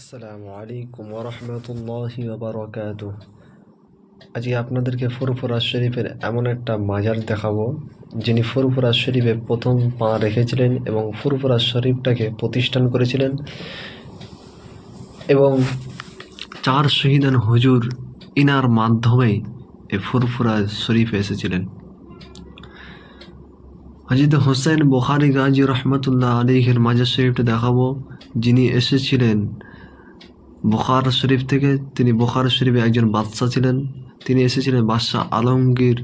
আসসালামু আলাইকুম ওরহমতুল্লাহি ওবরাকাতু আজকে আপনাদেরকে ফুরফুরা শরীফের এমন একটা মাজার দেখাবো, যিনি ফুরফুরা শরীফে প্রথম পা রেখেছিলেন এবং ফুরফুরা শরীফটাকে প্রতিষ্ঠান করেছিলেন এবং চার শহীদান হুজুর ইনার মাধ্যমেই এই ফুরফুরা শরীফে এসেছিলেন। হজিদ হোসেন বোখারি গাজী রহমতুল্লাহ আলীহের মাজার শরীফটা দেখাবো, যিনি এসেছিলেন বুখার শরীফ থেকে তিনি বুখার শরীফে একজন বাদশাহ ছিলেন। তিনি এসেছিলেন বাদশাহ আলমগীর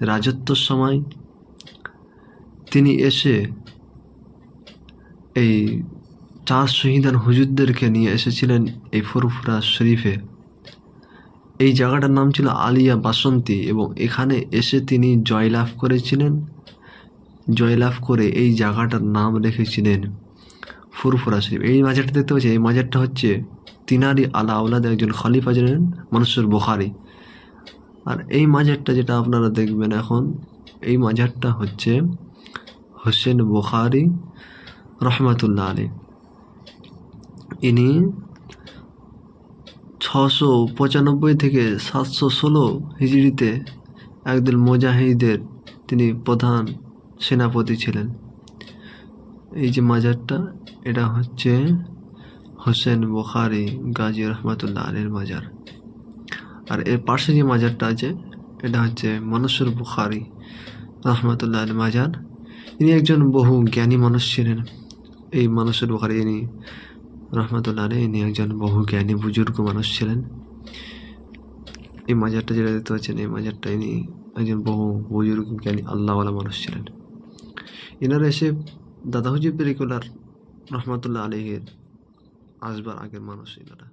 রাজত্বর সময়। তিনি এসে এই চার শহীদান হুজুরদেরকে নিয়ে এসেছিলেন এই ফুরফুরা শরীফে। এই জায়গাটার নাম ছিল আলিয়া বাসন্তী এবং এখানে এসে তিনি জয়লাভ করেছিলেন। জয়লাভ করে এই জায়গাটার নাম রেখেছিলেন ফুরফুরা শরীফ। এই মাজারটা দেখতে পাচ্ছি এই মাজারটা হচ্ছে তিনারি আলা আউলাদের একজন খলিফা ছিলেন মানুষের বোখারি। আর এই মাজারটা যেটা আপনারা দেখবেন এখন, এই মাজারটা হচ্ছে হোসেন বোখারি রহমাতুল্লাহ আলী ইনি ছশো পঁচানব্বই থেকে সাতশো ষোলো হিজড়িতে একদল মোজাহিদের তিনি প্রধান সেনাপতি ছিলেন। এই যে মাজারটা, এটা হচ্ছে হোসেন বুখারি, গাজী রহমাতুল্লাহ আলীর মাজার। আর এর পাশে যে মাজারটা আছে, এটা হচ্ছে মনসুর বুখারি রহমাতুল্লাহ আলীর মাজার। ইনি একজন বহু জ্ঞানী মানুষ ছিলেন। এই মনসুর বুখারি ইনি রহমাতুল্লাহ আলী, ইনি একজন বহু জ্ঞানী, বুজুর্গ মানুষ ছিলেন। এই মাজারটা যেটা দেখতে পাচ্ছেন, এই মাজারটা ইনি একজন বহু বুজুর্গ, জ্ঞানী, আল্লাহওয়ালা মানুষ ছিলেন। এনারা এসে দাদা হুজুর পেরিকুলার রহমতুল্লাহ আলীর আসবার আগের মানুষ এনারা